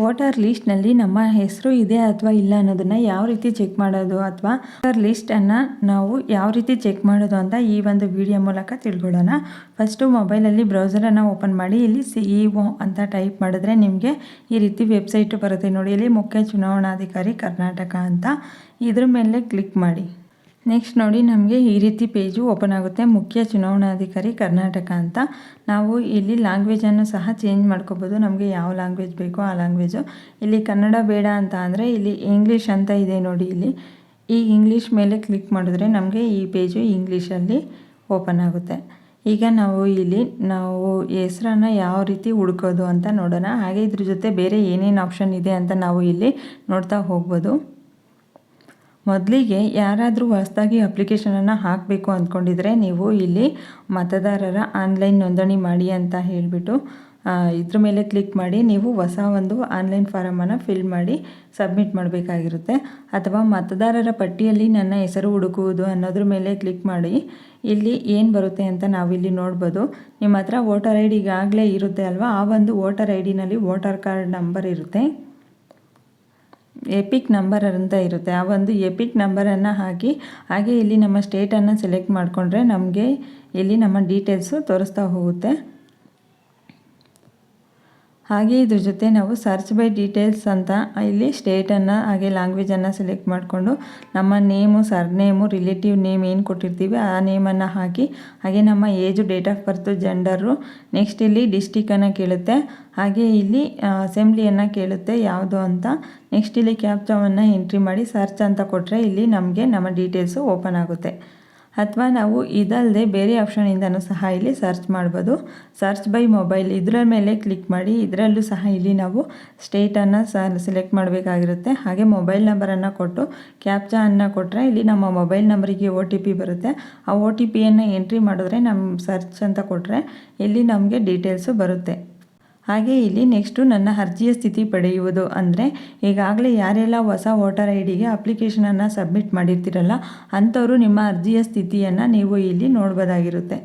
Voter ಲಿಸ್ಟ್ನಲ್ಲಿ ನಮ್ಮ ಹೆಸರು ಇದೆ ಅಥವಾ ಇಲ್ಲ ಅನ್ನೋದನ್ನು ಯಾವ ರೀತಿ ಚೆಕ್ ಮಾಡೋದು ಅಥವಾ ವೋಟರ್ ಲಿಸ್ಟನ್ನು ನಾವು ಯಾವ ರೀತಿ ಚೆಕ್ ಮಾಡೋದು ಅಂತ ಈ ಒಂದು ವಿಡಿಯೋ ಮೂಲಕ ತಿಳ್ಕೊಳ್ಳೋಣ. ಫಸ್ಟು ಮೊಬೈಲಲ್ಲಿ ಬ್ರೌಸರನ್ನು ಓಪನ್ ಮಾಡಿ, ಇಲ್ಲಿ ಸಿ ಇ ಒ ಅಂತ ಟೈಪ್ ಮಾಡಿದ್ರೆ ನಿಮಗೆ ಈ ರೀತಿ ವೆಬ್ಸೈಟು ಬರುತ್ತೆ ನೋಡಿ. ಇಲ್ಲಿ ಮುಖ್ಯ ಚುನಾವಣಾಧಿಕಾರಿ ಕರ್ನಾಟಕ ಅಂತ. ಇದ್ರ ಮೇಲೆ ಕ್ಲಿಕ್ ಮಾಡಿ. ನೆಕ್ಸ್ಟ್ ನೋಡಿ ನಮಗೆ ಈ ರೀತಿ ಪೇಜು ಓಪನ್ ಆಗುತ್ತೆ. ಮುಖ್ಯ ಚುನಾವಣಾಧಿಕಾರಿ ಕರ್ನಾಟಕ ಅಂತ. ನಾವು ಇಲ್ಲಿ ಲ್ಯಾಂಗ್ವೇಜನ್ನು ಸಹ ಚೇಂಜ್ ಮಾಡ್ಕೋಬೋದು. ನಮಗೆ ಯಾವ ಲ್ಯಾಂಗ್ವೇಜ್ ಬೇಕೋ ಆ ಲ್ಯಾಂಗ್ವೇಜು ಇಲ್ಲಿ ಕನ್ನಡ ಬೇಡ ಅಂತ ಅಂದರೆ ಇಲ್ಲಿ ಇಂಗ್ಲೀಷ್ ಅಂತ ಇದೆ ನೋಡಿ ಇಲ್ಲಿ. ಈ ಇಂಗ್ಲೀಷ್ ಮೇಲೆ ಕ್ಲಿಕ್ ಮಾಡಿದ್ರೆ ನಮಗೆ ಈ ಪೇಜು ಇಂಗ್ಲೀಷಲ್ಲಿ ಓಪನ್ ಆಗುತ್ತೆ. ಈಗ ನಾವು ಇಲ್ಲಿ ನಾವು ಹೆಸರನ್ನು ಯಾವ ರೀತಿ ಹುಡ್ಕೋದು ಅಂತ ನೋಡೋಣ. ಹಾಗೆ ಇದ್ರ ಜೊತೆ ಬೇರೆ ಏನೇನು ಆಪ್ಷನ್ ಇದೆ ಅಂತ ನಾವು ಇಲ್ಲಿ ನೋಡ್ತಾ ಹೋಗ್ಬೋದು. ಮೊದಲಿಗೆ ಯಾರಾದರೂ ಹೊಸದಾಗಿ ಅಪ್ಲಿಕೇಶನನ್ನು ಹಾಕಬೇಕು ಅಂದ್ಕೊಂಡಿದ್ರೆ ನೀವು ಇಲ್ಲಿ ಮತದಾರರ ಆನ್ಲೈನ್ ನೋಂದಣಿ ಮಾಡಿ ಅಂತ ಹೇಳಿಬಿಟ್ಟು ಇದ್ರ ಮೇಲೆ ಕ್ಲಿಕ್ ಮಾಡಿ, ನೀವು ಹೊಸ ಒಂದು ಆನ್ಲೈನ್ ಫಾರಮನ್ನು ಫಿಲ್ ಮಾಡಿ ಸಬ್ಮಿಟ್ ಮಾಡಬೇಕಾಗಿರುತ್ತೆ. ಅಥವಾ ಮತದಾರರ ಪಟ್ಟಿಯಲ್ಲಿ ನನ್ನ ಹೆಸರು ಹುಡುಕುವುದು ಅನ್ನೋದ್ರ ಮೇಲೆ ಕ್ಲಿಕ್ ಮಾಡಿ, ಇಲ್ಲಿ ಏನು ಬರುತ್ತೆ ಅಂತ ನಾವಿಲ್ಲಿ ನೋಡ್ಬೋದು. ನಿಮ್ಮ ಹತ್ರ ವೋಟರ್ ಐ ಡಿ ಈಗಾಗಲೇ ಇರುತ್ತೆ ಅಲ್ವಾ? ಆ ಒಂದು ವೋಟರ್ ಐ ಡಿನಲ್ಲಿ ವೋಟರ್ ಕಾರ್ಡ್ ನಂಬರ್ ಇರುತ್ತೆ. ಎಪಿಕ್ ನಂಬರ್ ಅಂತ ಇರುತ್ತೆ. ಆ ಒಂದು ಎಪಿಕ್ ನಂಬರನ್ನು ಹಾಕಿ, ಹಾಗೆ ಇಲ್ಲಿ ನಮ್ಮ ಸ್ಟೇಟನ್ನು ಸೆಲೆಕ್ಟ್ ಮಾಡಿಕೊಂಡ್ರೆ ನಮಗೆ ಇಲ್ಲಿ ನಮ್ಮ ಡೀಟೇಲ್ಸು ತೋರಿಸ್ತಾ ಹೋಗುತ್ತೆ. ಹಾಗೆ ಇದ್ರ ಜೊತೆ ನಾವು ಸರ್ಚ್ ಬೈ ಡೀಟೇಲ್ಸ್ ಅಂತ ಇಲ್ಲಿ ಸ್ಟೇಟನ್ನು ಹಾಗೆ ಲ್ಯಾಂಗ್ವೇಜನ್ನು ಸೆಲೆಕ್ಟ್ ಮಾಡಿಕೊಂಡು ನಮ್ಮ name sir name relative name ಏನು ಕೊಟ್ಟಿರ್ತೀವಿ ಆ ನೇಮನ್ನು ಹಾಕಿ ಹಾಗೆ ನಮ್ಮ age date of birth gender next ಇಲ್ಲಿ ಡಿಸ್ಟಿಕನ್ನು ಕೇಳುತ್ತೆ. ಹಾಗೆ ಇಲ್ಲಿ ಅಸೆಂಬ್ಲಿಯನ್ನು ಕೇಳುತ್ತೆ ಯಾವುದು ಅಂತ. ನೆಕ್ಸ್ಟ್ ಇಲ್ಲಿ ಕ್ಯಾಪ್ಚಾವನ್ನು ಎಂಟ್ರಿ ಮಾಡಿ ಸರ್ಚ್ ಅಂತ ಕೊಟ್ಟರೆ ಇಲ್ಲಿ ನಮಗೆ ನಮ್ಮ ಡೀಟೇಲ್ಸು ಓಪನ್ ಆಗುತ್ತೆ. ಅಥವಾ ನಾವು ಇದಲ್ಲದೆ ಬೇರೆ ಆಪ್ಷನಿಂದನೂ ಸಹ ಇಲ್ಲಿ ಸರ್ಚ್ ಮಾಡ್ಬೋದು. ಸರ್ಚ್ ಬೈ ಮೊಬೈಲ್ ಇದರ ಮೇಲೆ ಕ್ಲಿಕ್ ಮಾಡಿ, ಇದರಲ್ಲೂ ಸಹ ಇಲ್ಲಿ ನಾವು ಸ್ಟೇಟನ್ನು ಸೆಲೆಕ್ಟ್ ಮಾಡಬೇಕಾಗಿರುತ್ತೆ. ಹಾಗೆ ಮೊಬೈಲ್ ನಂಬರನ್ನು ಕೊಟ್ಟು ಕ್ಯಾಪ್ಚಾ ಅನ್ನು ಕೊಟ್ಟರೆ ಇಲ್ಲಿ ನಮ್ಮ ಮೊಬೈಲ್ ನಂಬರಿಗೆ ಒ ಟಿ ಪಿ ಬರುತ್ತೆ. ಆ ಒ ಟಿ ಪಿಯನ್ನು ಎಂಟ್ರಿ ಮಾಡಿದ್ರೆ ನಮ್ಮ ಸರ್ಚ್ ಅಂತ ಕೊಟ್ಟರೆ ಇಲ್ಲಿ ನಮಗೆ ಡೀಟೇಲ್ಸು ಬರುತ್ತೆ. ಹಾಗೆ ಇಲ್ಲಿ ನೆಕ್ಸ್ಟು ನನ್ನ ಅರ್ಜಿಯ ಸ್ಥಿತಿ ಪಡೆಯುವುದು ಅಂದರೆ ಈಗಾಗಲೇ ಯಾರೆಲ್ಲ ಹೊಸ ವೋಟರ್ ಐ ಡಿಗೆ ಅಪ್ಲಿಕೇಶನನ್ನು ಸಬ್ಮಿಟ್ ಮಾಡಿರ್ತೀರಲ್ಲ, ಅಂಥವರು ನಿಮ್ಮ ಅರ್ಜಿಯ ಸ್ಥಿತಿಯನ್ನು ನೀವು ಇಲ್ಲಿ ನೋಡ್ಬೋದಾಗಿರುತ್ತೆ.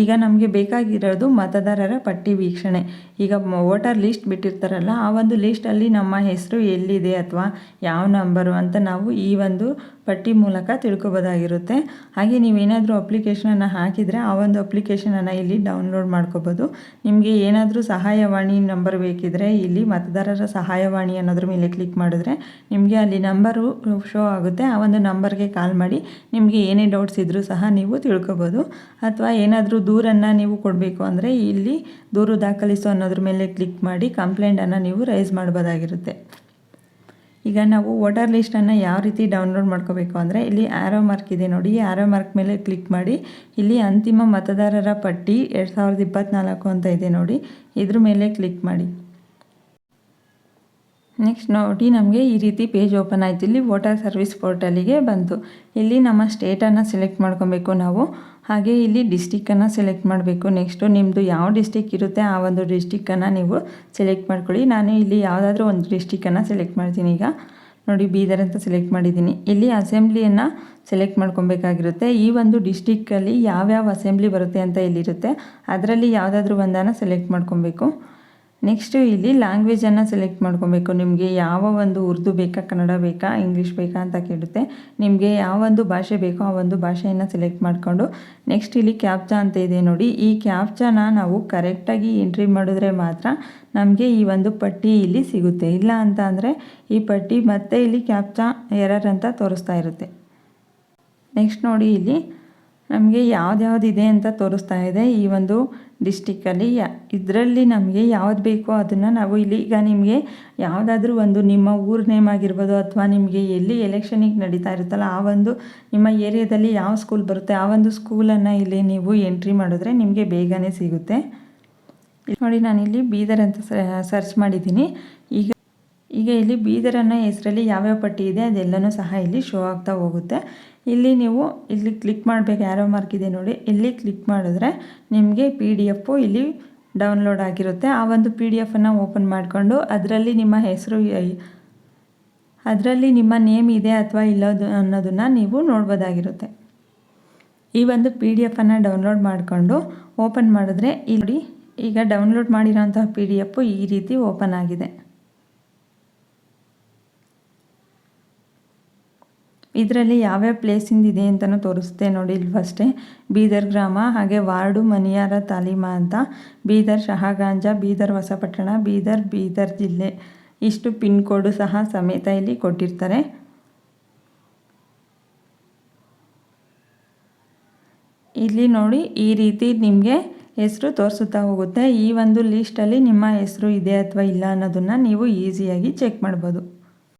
ಈಗ ನಮಗೆ ಬೇಕಾಗಿರೋದು ಮತದಾರರ ಪಟ್ಟಿ ವೀಕ್ಷಣೆ. ಈಗ ವೋಟರ್ ಲಿಸ್ಟ್ ಬಿಟ್ಟಿರ್ತಾರಲ್ಲ, ಆ ಒಂದು ಲಿಸ್ಟಲ್ಲಿ ನಮ್ಮ ಹೆಸರು ಎಲ್ಲಿದೆ ಅಥವಾ ಯಾವ ನಂಬರು ಅಂತ ನಾವು ಈ ಒಂದು ಪಟ್ಟಿ ಮೂಲಕ ತಿಳ್ಕೊಬೋದಾಗಿರುತ್ತೆ. ಹಾಗೆ ನೀವೇನಾದರೂ ಅಪ್ಲಿಕೇಶನನ್ನು ಹಾಕಿದರೆ ಆ ಒಂದು ಅಪ್ಲಿಕೇಶನನ್ನು ಇಲ್ಲಿ ಡೌನ್ಲೋಡ್ ಮಾಡ್ಕೋಬೋದು. ನಿಮಗೆ ಏನಾದರೂ ಸಹಾಯವಾಣಿ ನಂಬರ್ ಬೇಕಿದ್ರೆ ಇಲ್ಲಿ ಮತದಾರರ ಸಹಾಯವಾಣಿ ಅನ್ನೋದ್ರ ಮೇಲೆ ಕ್ಲಿಕ್ ಮಾಡಿದ್ರೆ ನಿಮಗೆ ಅಲ್ಲಿ ನಂಬರು ಶೋ ಆಗುತ್ತೆ. ಆ ಒಂದು ನಂಬರ್ಗೆ ಕಾಲ್ ಮಾಡಿ ನಿಮಗೆ ಏನೇ ಡೌಟ್ಸ್ ಇದ್ದರೂ ಸಹ ನೀವು ತಿಳ್ಕೊಬೋದು. ಅಥವಾ ಏನಾದರೂ ದೂರನ್ನು ನೀವು ಕೊಡಬೇಕು ಅಂದರೆ ಇಲ್ಲಿ ದೂರು ದಾಖಲಿಸು ಅನ್ನೋದ್ರ ಮೇಲೆ ಕ್ಲಿಕ್ ಮಾಡಿ ಕಂಪ್ಲೇಂಟನ್ನು ನೀವು ರೈಸ್ ಮಾಡ್ಬೋದಾಗಿರುತ್ತೆ. ಈಗ ನಾವು ವೋಟರ್ ಲಿಸ್ಟನ್ನು ಯಾವ ರೀತಿ ಡೌನ್ಲೋಡ್ ಮಾಡ್ಕೋಬೇಕು ಅಂದರೆ ಇಲ್ಲಿ ಆ್ಯರೋ ಮಾರ್ಕ್ ಇದೆ ನೋಡಿ. ಆ್ಯರೋ ಮಾರ್ಕ್ ಮೇಲೆ ಕ್ಲಿಕ್ ಮಾಡಿ. ಇಲ್ಲಿ ಅಂತಿಮ ಮತದಾರರ ಪಟ್ಟಿ ಎರಡು ಸಾವಿರದ ಇಪ್ಪತ್ತ್ನಾಲ್ಕು ಅಂತ ಇದೆ ನೋಡಿ. ಇದ್ರ ಮೇಲೆ ಕ್ಲಿಕ್ ಮಾಡಿ. ನೆಕ್ಸ್ಟ್ ನೋಡಿ, ನಮಗೆ ಈ ರೀತಿ ಪೇಜ್ ಓಪನ್ ಆಯಿತು. ಇಲ್ಲಿ ವೋಟರ್ ಸರ್ವಿಸ್ ಪೋರ್ಟಲಿಗೆ ಬಂತು. ಇಲ್ಲಿ ನಮ್ಮ ಸ್ಟೇಟನ್ನು ಸೆಲೆಕ್ಟ್ ಮಾಡ್ಕೊಬೇಕು ನಾವು. ಹಾಗೆ ಇಲ್ಲಿ ಡಿಸ್ಟಿಕ್ಕನ್ನು ಸೆಲೆಕ್ಟ್ ಮಾಡಬೇಕು. ನೆಕ್ಸ್ಟು ನಿಮ್ಮದು ಯಾವ ಡಿಸ್ಟಿಕ್ ಇರುತ್ತೆ, ಆ ಒಂದು ಡಿಸ್ಟಿಕ್ಕನ್ನು ನೀವು ಸೆಲೆಕ್ಟ್ ಮಾಡ್ಕೊಳ್ಳಿ. ನಾನು ಇಲ್ಲಿ ಯಾವುದಾದ್ರೂ ಒಂದು ಡಿಸ್ಟಿಕ್ಕನ್ನು ಸೆಲೆಕ್ಟ್ ಮಾಡ್ತೀನಿ ಈಗ. ನೋಡಿ, ಬೀದರ್ ಅಂತ ಸೆಲೆಕ್ಟ್ ಮಾಡಿದ್ದೀನಿ. ಇಲ್ಲಿ ಅಸೆಂಬ್ಲಿಯನ್ನು ಸೆಲೆಕ್ಟ್ ಮಾಡ್ಕೊಬೇಕಾಗಿರುತ್ತೆ. ಈ ಒಂದು ಡಿಸ್ಟಿಕ್ಕಲ್ಲಿ ಯಾವ್ಯಾವ ಅಸೆಂಬ್ಲಿ ಬರುತ್ತೆ ಅಂತ ಇಲ್ಲಿರುತ್ತೆ. ಅದರಲ್ಲಿ ಯಾವುದಾದ್ರೂ ಒಂದನ್ನು ಸೆಲೆಕ್ಟ್ ಮಾಡ್ಕೊಬೇಕು. ನೆಕ್ಸ್ಟು ಇಲ್ಲಿ ಲ್ಯಾಂಗ್ವೇಜನ್ನು ಸೆಲೆಕ್ಟ್ ಮಾಡ್ಕೊಬೇಕು. ನಿಮಗೆ ಯಾವ ಒಂದು ಉರ್ದು ಬೇಕಾ, ಕನ್ನಡ ಬೇಕಾ ಇಂಗ್ಲೀಷ್ ಬೇಕಾ ಅಂತ ಕೇಳುತ್ತೆ. ನಿಮಗೆ ಯಾವ ಒಂದು ಭಾಷೆ ಬೇಕೋ ಆ ಒಂದು ಭಾಷೆಯನ್ನು ಸೆಲೆಕ್ಟ್ ಮಾಡಿಕೊಂಡು ನೆಕ್ಸ್ಟ್ ಇಲ್ಲಿ ಕ್ಯಾಪ್ಚಾ ಅಂತ ಇದೆ ನೋಡಿ. ಈ ಕ್ಯಾಪ್ಚಾನ ನಾವು ಕರೆಕ್ಟಾಗಿ ಎಂಟ್ರಿ ಮಾಡಿದ್ರೆ ಮಾತ್ರ ನಮಗೆ ಈ ಒಂದು ಪಟ್ಟಿ ಇಲ್ಲಿ ಸಿಗುತ್ತೆ. ಇಲ್ಲ ಅಂತ ಅಂದರೆ ಈ ಪಟ್ಟಿ ಮತ್ತೆ ಇಲ್ಲಿ ಕ್ಯಾಪ್ಚಾ ಎರರ್ ಅಂತ ತೋರಿಸ್ತಾ ಇರುತ್ತೆ. ನೆಕ್ಸ್ಟ್ ನೋಡಿ ಇಲ್ಲಿ ನಮಗೆ ಇದೆ ಅಂತ ತೋರಿಸ್ತಾ ಇದೆ ಈ ಒಂದು ಡಿಸ್ಟಿಕ್ಕಲ್ಲಿ ಇದರಲ್ಲಿ ನಮಗೆ ಯಾವ್ದು ಬೇಕೋ ಅದನ್ನು ನಾವು ಇಲ್ಲಿ ಈಗ ನಿಮಗೆ ಯಾವುದಾದ್ರೂ ಒಂದು ನಿಮ್ಮ ಊರ್ ನೇಮ್ ಆಗಿರ್ಬೋದು ಅಥವಾ ನಿಮಗೆ ಎಲ್ಲಿ ಎಲೆಕ್ಷನಿಗೆ ನಡೀತಾ ಇರುತ್ತಲ್ಲ, ಆ ಒಂದು ನಿಮ್ಮ ಏರಿಯಾದಲ್ಲಿ ಯಾವ ಸ್ಕೂಲ್ ಬರುತ್ತೆ, ಆ ಒಂದು ಸ್ಕೂಲನ್ನು ಇಲ್ಲಿ ನೀವು ಎಂಟ್ರಿ ಮಾಡಿದ್ರೆ ನಿಮಗೆ ಬೇಗನೆ ಸಿಗುತ್ತೆ. ನೋಡಿ ನಾನಿಲ್ಲಿ ಬೀದರ್ ಅಂತ ಸರ್ಚ್ ಮಾಡಿದ್ದೀನಿ. ಈಗ ಈಗ ಇಲ್ಲಿ ಬೀದರನ್ನು ಹೆಸರಲ್ಲಿ ಯಾವ್ಯಾವ ಪಟ್ಟಿ ಇದೆ ಅದೆಲ್ಲನೂ ಸಹ ಇಲ್ಲಿ ಶೋ ಆಗ್ತಾ ಹೋಗುತ್ತೆ. ಇಲ್ಲಿ ನೀವು ಇಲ್ಲಿ ಕ್ಲಿಕ್ ಮಾಡಬೇಕು ಯಾರೋ ಮಾರ್ಕ್ ಇದೆ ನೋಡಿ. ಇಲ್ಲಿ ಕ್ಲಿಕ್ ಮಾಡಿದ್ರೆ ನಿಮಗೆ ಪಿ ಡಿ ಎಫು ಇಲ್ಲಿ ಡೌನ್ಲೋಡ್ ಆಗಿರುತ್ತೆ. ಆ ಒಂದು ಪಿ ಡಿ ಎಫನ್ನು ಓಪನ್ ಮಾಡಿಕೊಂಡು ಅದರಲ್ಲಿ ನಿಮ್ಮ ಹೆಸರು ಅದರಲ್ಲಿ ನಿಮ್ಮ ನೇಮ್ ಇದೆ ಅಥವಾ ಇಲ್ಲೋದು ಅನ್ನೋದನ್ನು ನೀವು ನೋಡ್ಬೋದಾಗಿರುತ್ತೆ. ಈ ಒಂದು ಪಿ ಡಿ ಎಫನ್ನು ಡೌನ್ಲೋಡ್ ಮಾಡಿಕೊಂಡು ಓಪನ್ ಮಾಡಿದ್ರೆ ಇಲ್ಲಿ ಈಗ ಡೌನ್ಲೋಡ್ ಮಾಡಿರೋಂತಹ ಪಿ ಡಿ ಎಫು ಈ ರೀತಿ ಓಪನ್ ಆಗಿದೆ. ಇದರಲ್ಲಿ ಯಾವ್ಯಾವ ಪ್ಲೇಸಿಂದ ಇದೆ ಅಂತಲೂ ತೋರಿಸ್ತೆ ನೋಡಿ ಇಲ್ಲಿ ಫಸ್ಟೇ ಬೀದರ್ ಗ್ರಾಮ, ಹಾಗೆ ವಾರ್ಡು ಮನಿಯಾರ ತಾಲೀಮ ಅಂತ. ಬೀದರ್ ಶಹಾಗಾಂಜ, ಬೀದರ್ ಹೊಸಪಟ್ಟಣ, ಬೀದರ್ ಬೀದರ್ ಜಿಲ್ಲೆ. ಇಷ್ಟು ಪಿನ್ ಕೋಡು ಸಹ ಸಮೇತ ಇಲ್ಲಿ ಕೊಟ್ಟಿರ್ತಾರೆ. ಇಲ್ಲಿ ನೋಡಿ ಈ ರೀತಿ ನಿಮಗೆ ಹೆಸರು ತೋರಿಸುತ್ತಾ ಹೋಗುತ್ತೆ. ಈ ಒಂದು ಲೀಸ್ಟಲ್ಲಿ ನಿಮ್ಮ ಹೆಸರು ಇದೆ ಅಥವಾ ಇಲ್ಲ ಅನ್ನೋದನ್ನು ನೀವು ಈಸಿಯಾಗಿ ಚೆಕ್ ಮಾಡ್ಬೋದು.